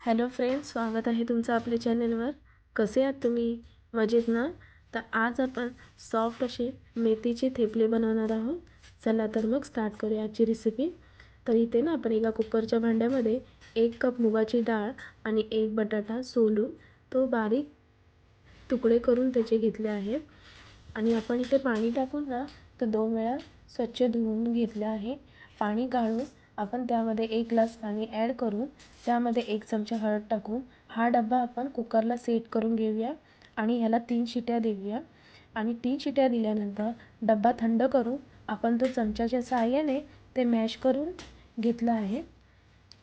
Hello friends स्वागत आहे तुमचं आपल्या चॅनलवर. कसे आहात तुम्ही? मजेत ना? तर आज आपण सॉफ्ट असे मेथीचे थेपले बनवणार आहोत. चला तर मग स्टार्ट करूया आजची रेसिपी तर इथे ना आपण एका कुकरच्या भांड्यामध्ये एक कप मुगाची डाळ आणि एक बटाटा सोलून तो बारीक तुकडे करून त्याचे घेतले आहेत आणि आपण इथे पाणी टाकून ना तर दोन वेळा स्वच्छ धुवून घेतले आहे. पाणी गाळून आपण त्यामध्ये एक ग्लास पाणी ॲड करून त्यामध्ये एक चमचा हळद टाकून हा डबा आपण कुकरला सेट करून घेऊया आणि ह्याला तीन शिट्या देऊया. आणि तीन शिट्या दिल्यानंतर डबा थंड करून आपण तो चमच्याच्या साहाय्याने ते मॅश करून घेतलं आहे.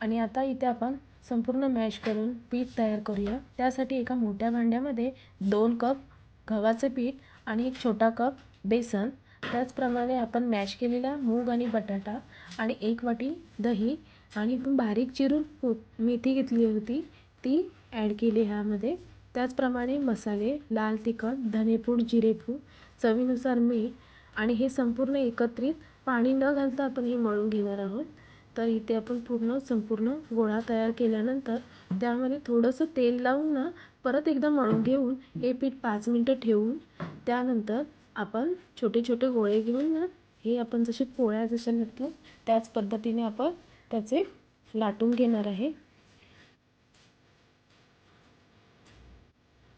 आणि आता इथे आपण संपूर्ण मॅश करून पीठ तयार करूया. त्यासाठी एका मोठ्या भांड्यामध्ये दोन कप गव्हाचं पीठ आणि एक छोटा कप बेसन त्याचप्रमाणे आपण मॅश केलेला मूग आणि बटाटा आणि एक वाटी दही आणि बारीक चिरून मेथी घेतली होती ती ॲड केली ह्यामध्ये. त्याचप्रमाणे मसाले लाल तिखट धनेपूड जिरेपूड चवीनुसार मीठ आणि हे संपूर्ण एकत्रित पाणी न घालता आपण हे मळून घेणार आहोत. तर इथे आपण पूर्ण संपूर्ण गोळा तयार केल्यानंतर त्यामध्ये थोडंसं तेल लावून ना परत एकदा मळून घेऊन हे पीठ पाच मिनटं ठेवून त्यानंतर आपण छोटे छोटे गोळे घेऊन ना हे आपण जसे पोळ्या जशा लाटतो त्याच पद्धतीने आपण त्याचे लाटून घेणार आहे.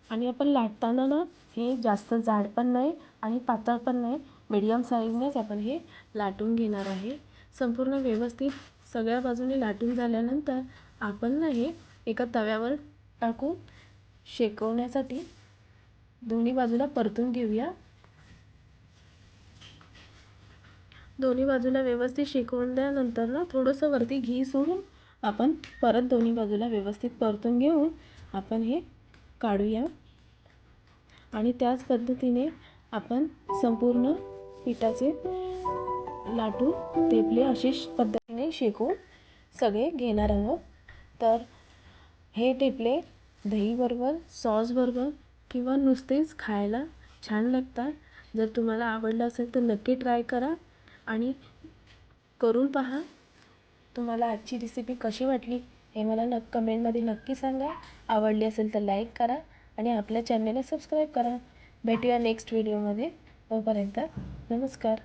आणि आपण लाटताना ना हे जास्त जाड पण नाही आणि पातळ पण नाही मिडियम साईजनेच आपण हे लाटून घेणार आहे. संपूर्ण व्यवस्थित सगळ्या बाजूने लाटून झाल्यानंतर आपण ना हे एका तव्यावर टाकून शेकवण्यासाठी दोन्ही बाजूला परतून घेऊया. दोन्ही बाजूला व्यवस्थित शेकवून द्यानंतर ना थोडंसं वरती घी सोडून आपण परत दोन्ही बाजूला व्यवस्थित परतून घेऊन आपण हे काढूया. आणि त्याच पद्धतीने आपण संपूर्ण पिठाचे लाटू तेपले अशीच पद्धतीने शेकून सगळे घेणार आहोत. तर हे टेपले दहीबरोबर सॉसबरोबर किंवा नुसतेच खायला छान लागतात. जर तुम्हाला आवडलं असेल तर नक्की ट्राय करा. आणि करून पहा. तुम्हाला आजची रेसिपी कशी वाटली हे मला न कमेंटमध्ये नक्की सांगा. आवडली असेल तर लाईक करा आणि आपल्या चॅनलला सबस्क्राईब करा. भेटूया नेक्स्ट व्हिडिओमध्ये तोपर्यंत नमस्कार.